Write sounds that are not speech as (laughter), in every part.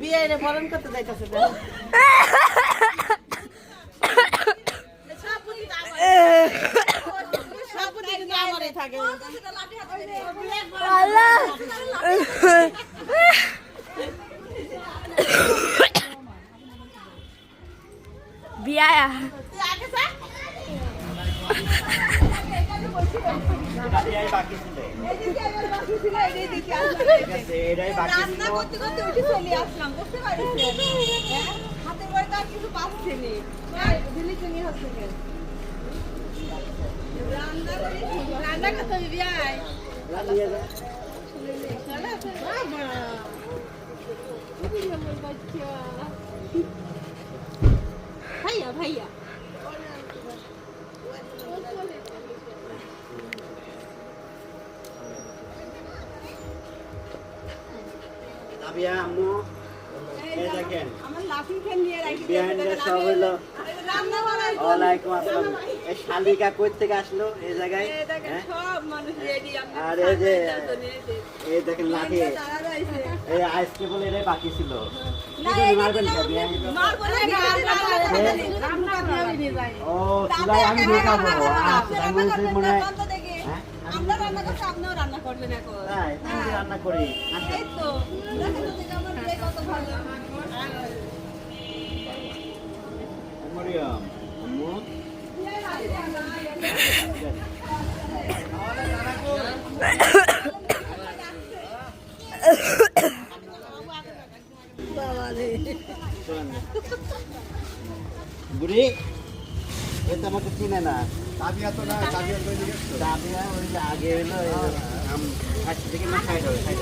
বিয়ে বরণ করতে যাইতেছে থাকে হাতের বাড়ি তো আর কিছু পাচ্ছি নি দিল্লি চলে হচ্ছে ভাইয়া ভাইয়া। শালিকা কই থেকে আসলো এই জায়গায়? হ্যাঁ? আর এই যে। এই দেখেন লাঠি এই আইসক্রিম বলে এটাই বাকি ছিল। রান্না করে- আমি ঢোকাবো আচ্ছা আমি বলছি মনে হয় বন্ধ দেখে। হ্যাঁ? আমরা রান্না করছি আপনিও রান্না করবেন এখন তাই আমি রান্না করি আসেন। এই তো দেখেন তো দেখে আমার বিয়ে কত ভালো মরিয়ম আম্মু শোন। (laughs) বুড়ি এ তো আমাকে চিনে না। তাবিয়া তো না তাবিয়া তো ওই যে আগে হলো আচ্ছা দেখি না সাইড হবে সাইড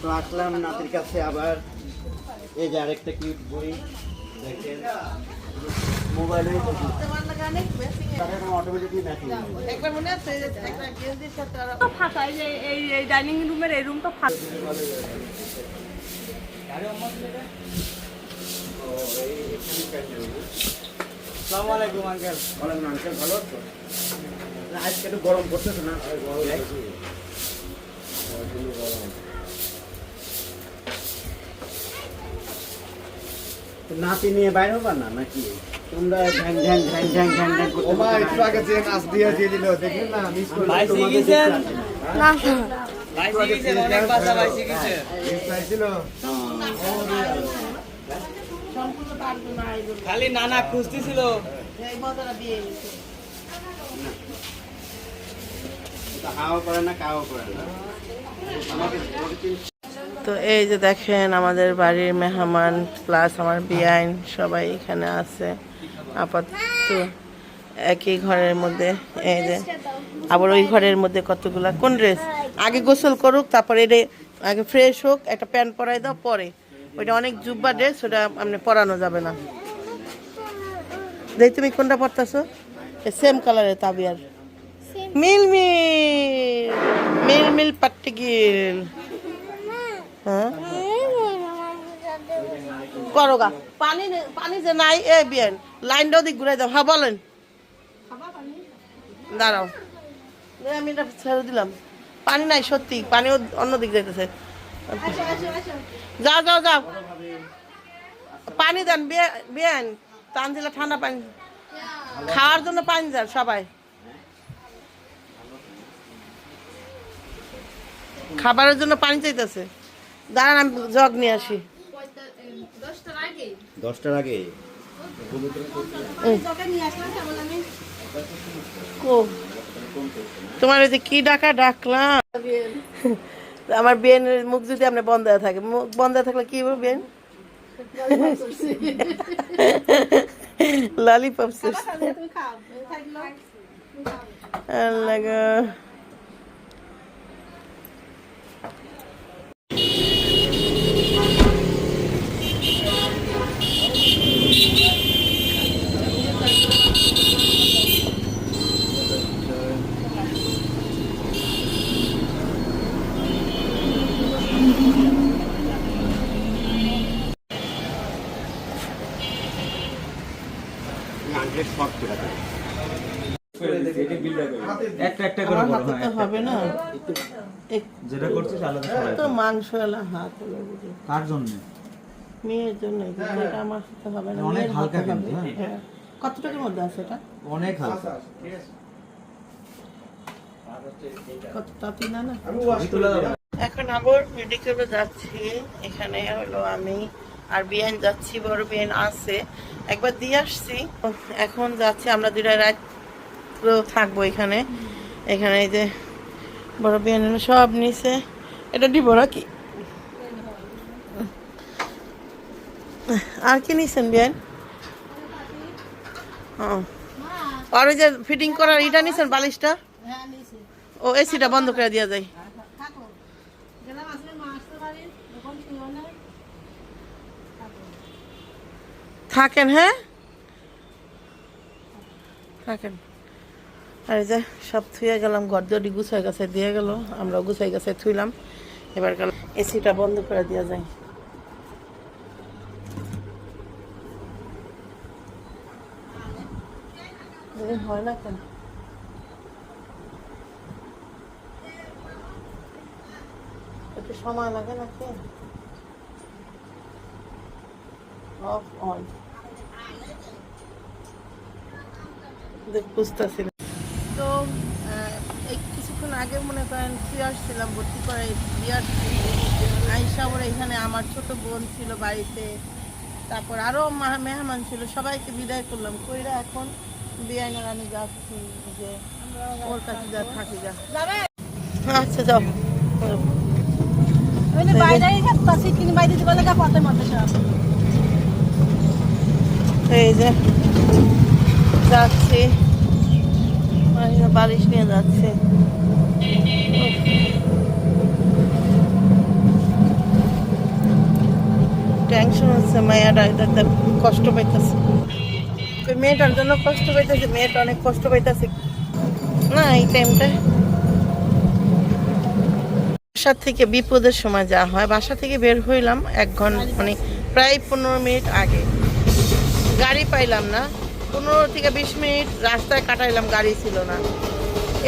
তো আসলাম নাতির কাছে আবার। এই যে আরেকটা কিউট বই দেখেন। মোবাইলে মনে ফাঁকা এই এই ডাইনিং রুমের এই রুম তো ফাঁকা। আসসালামু আলাইকুম আঙ্কেল ওয়ালাইকুম আঙ্কেল ভালো আছো? না, আজকে একটু গরম পড়তেছে না? নাতি নিয়ে বাইরে হবা না নাকি? তোমরা ঢ্যাং ঢ্যাং ঢ্যাং ঢ্যাং ঢ্যাং ঢ্যাং করতে ও একটু আগে যে নাচ দিয়ে দিয়ে দিল দেখলেন না? মিস করে তোমাকে দেখতে আসি না। মিস পাইছিল খালি নানা হাওয়া করে না কাওয়া করে না। আমাকে তো এই যে দেখেন আমাদের বাড়ির মেহমান প্লাস আমার বিআইন সবাই এখানে আছে। আপাতত একই ঘরের মধ্যে এই যে আবার ওই ঘরের মধ্যে কতগুলা কোন ড্রেস আগে গোসল করুক তারপরে এটা আগে ফ্রেশ হোক একটা প্যান্ট পরাই দাও পরে। ওইটা অনেক জুব্বা ড্রেস ওটা আপনি পরানো যাবে না। দেখ তুমি কোনটা পরতেছো? সেম কালারের তাবিয়ার। মিল মিল মিল মিল পাট্টি গিল হ্যাঁ করোগা পানি পানি যে নাই, এ বিয়েন লাইনটা দিক ঘুরাই দাও। হ্যাঁ বলেন। দাঁড়াও। আমি এটা ছেড়ে দিলাম। পানি নাই, সত্যি। পানি ও- অন্য দিক যাইতেছে। যাও যাও যাও। পানি দেন, বিয়ে- বিয়েন। দিলে ঠান্ডা পানি। খাওয়ার জন্য পানি দেন সবাই। খাবারের জন্য পানি চাইতেছে। দাঁড়ান আমি জগ নিয়ে আসি। দশটার আগে? কো? তোমার ওই যে কি ডাকা? ডাকলাম। আমার বিয়েনের মুখ যদি আপনি বন্ধ হয়ে থাকে মুখ বন্ধ হয়ে থাকলে কি হবে বিয়েন? ললিপপ আল্লাহ গো। শর্ট করে দেয় একটা একটা করে বড় হয় হবে না। যেটা করছিস আলাদা সরাই তো মাংস এলা হাত কার জন্য? মেয়ের জন্য যেটা আমার হাতে হবে না। অনেক হালকা কিন্তু, হ্যাঁ। হ্যাঁ। কত টাকার মধ্যে আছে এটা? অনেক হালকা। কত তাঁতি না না? এখন আবার মেডিকেলে যাচ্ছি। এখানে হলো আমি আর বিয়ান যাচ্ছি, বড় বিয়ান আছে। একবার দিয়ে আসছি। এখন যাচ্ছি, আমরা দুটা রাত থাকব এখানে। এখানে এই যে বড় বিয়ান সব নিচে এটা দিব নাকি? আর কি নিছেন বিয়ান ও। আর ওই যে ফিটিং করার ইটা নিছেন, বালিশটা? ও, এসিটা বন্ধ করে দেওয়া যায় থাকেন হ্যাঁ? থাকেন। আর যে সব থুয়ে গেলাম, ঘর দড়ি গুছাই গাছে দিয়ে গেল আমরা গুছাই গাছে থুইলাম। এবার গেল এসিটা বন্ধ করে দেওয়া যায় হয় না কেন? একটু সময় লাগে নাকি? অফ, অন দেখ বুঝতেছি না। তো কিছুক্ষণ আগে মনে করেন ফিরে আসছিলাম ভর্তি করে বিয়ার আইসা ওরা এখানে আমার ছোট বোন ছিল বাড়িতে। তারপর আরও মেহমান ছিল সবাইকে বিদায় করলাম। কইরা এখন বিয়াইনার আমি যাচ্ছি যে ওর কাছে যা থাকি যা। আচ্ছা যাও। এই যে। যাচ্ছি। বালিশ নিয়ে যাচ্ছে। টেনশন হচ্ছে মায়াটা এটাতে কষ্ট পাইতেছে। মেয়েটার জন্য কষ্ট পাইতেছে, মেয়েটা অনেক কষ্ট পাইতেছে। না, এই টাইমটায় বাসা থেকে বিপদের সময় যা হয়। বাসা থেকে বের হইলাম এক ঘণ্টা মানে প্রায় পনেরো মিনিট আগে। গাড়ি পাইলাম না। পনেরো থেকে বিশ মিনিট রাস্তায় কাটাইলাম, গাড়ি ছিল না।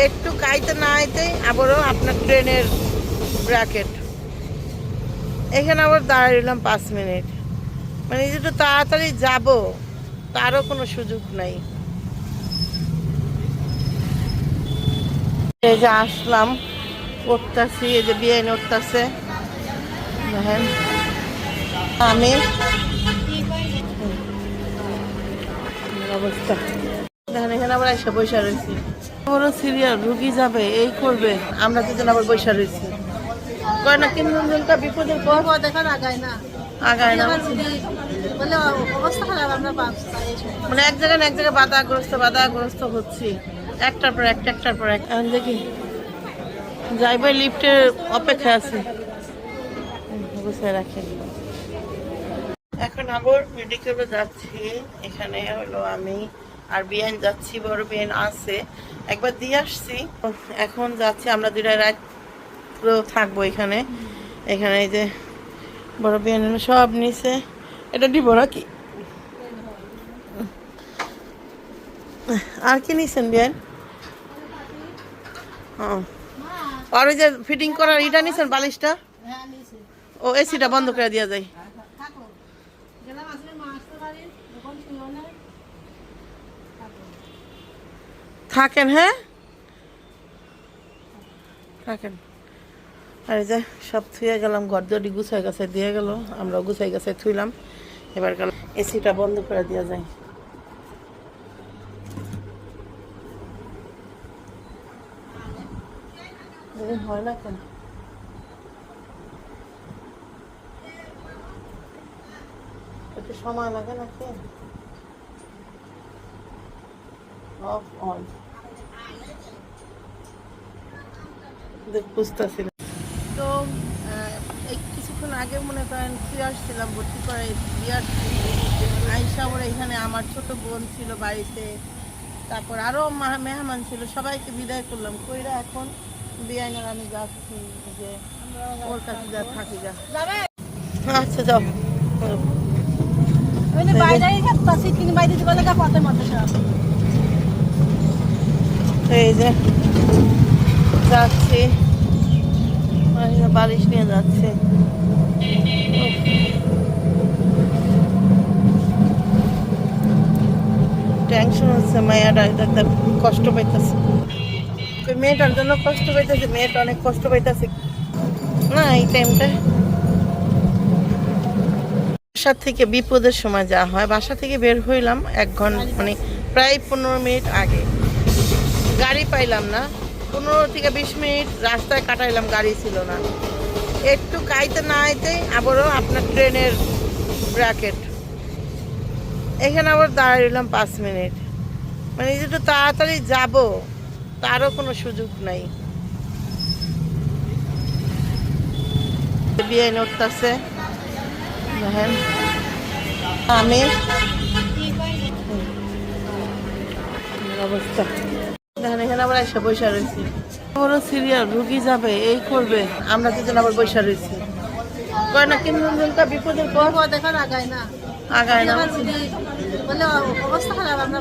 একটু কাইতে না আইতেই আবারও আপনার ট্রেনের ব্র্যাকেট। এখানে আবার দাঁড়াইলাম পাঁচ মিনিট। মানে যেটা তাড়াতাড়ি যাব, তারও কোনো সুযোগ নাই। এই যে আসলাম, উঠতেছি, এই যে বিয়ে উঠতেছে। আমি অবস্থা। দেখেন এখানে আবার এসে বসে রয়েছি। বড় সিরিয়াল রুগী যাবে এই করবে। আমরা দুজন আবার রয়েছি। কয় না বিপদের পর। দেখার আগায় না। আগায় না। বলে অবস্থা খারাপ আমরা মানে এক জায়গায় না এক জায়গায় বাধাগ্রস্ত বাধাগ্রস্ত হচ্ছি। একটার পর একটা একটার পর দেখি যাইবার লিফটের অপেক্ষা আছে। গুছিয়ে রাখি। এখন আবার মেডিকেলে যাচ্ছি। এখানে হলো আমি আর বিয়ান যাচ্ছি, বড় বিয়ান আছে। একবার দিয়ে আসছি। এখন যাচ্ছি, আমরা দুটা রাত পুরো থাকব এখানে। এখানে এই যে বড় বিয়ান সব নিচে এটা দিব নাকি? আর কি নিছেন বিয়ান? আর ওই যে ফিটিং করার ইটা নিছেন, বালিশটা? ও, এসিটা বন্ধ করে দেওয়া যায় থাকেন হ্যাঁ? থাকেন। আর এই যে সব থুয়ে গেলাম ঘর দড়ি গুছাই গাছে দিয়ে গেল আমরা গুছাই গাছে থুইলাম। এবার গেল এসিটা বন্ধ করে দেওয়া যায় হয় না কেন? সময় লাগে নাকি? অফ অন বুঝতেছি তো কিছুক্ষণ আগে মনে করেন ফিরে আসছিলাম ভর্তি করে বিয়ার আইসা ওরা এখানে আমার ছোট বোন ছিল বাড়িতে। তারপর আরও মেহমান ছিল সবাইকে বিদায় করলাম। কইরা এখন বিয়াইনার আমি যাচ্ছি যে ওর কাছে যা থাকি যা। আচ্ছা যাও। এই যে যাচ্ছি। বালিশ নিয়ে যাচ্ছে। টেনশন হচ্ছে মায়াটা একটা কষ্ট পাইতেছে। মেয়েটার জন্য কষ্ট পাইতেছে মেয়েটা অনেক কষ্ট পাইতেছে। না এই টাইমটা বাসা থেকে বিপদের সময় যা হয়। বাসা থেকে বের হইলাম এক ঘণ্টা মানে প্রায় পনেরো মিনিট আগে। গাড়ি পাইলাম না। পনেরো থেকে বিশ মিনিট রাস্তায় কাটাইলাম, গাড়ি ছিল না। একটু কাইতে না আইতেই আবারও আপনার ট্রেনের ব্র্যাকেট এখানে আবার দাঁড়াইলাম পাঁচ মিনিট। মানে এই যে একটু তাড়াতাড়ি যাব, তারও কোনো সুযোগ নাই। বিয়ে উঠতেছে। দেখেন আমি অবস্থা। দেখেন এখানে আবার এসে বসে রয়েছি। বড় সিরিয়াল রুগী যাবে এই করবে আমরা দুজন আবার বসে রয়েছি। কয় না কিনকা বিপদের পর দেখার আগায় না। আগায় না। বলে অবস্থা খারাপ আমরা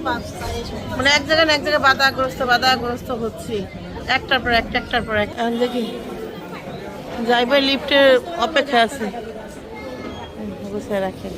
মানে এক জায়গায় না এক জায়গায় বাধাগ্রস্ত বাধাগ্রস্ত হচ্ছি। একটার পর একটা একটার পর দেখি। লিফটের অপেক্ষা আছে। গুছিয়ে রাখেন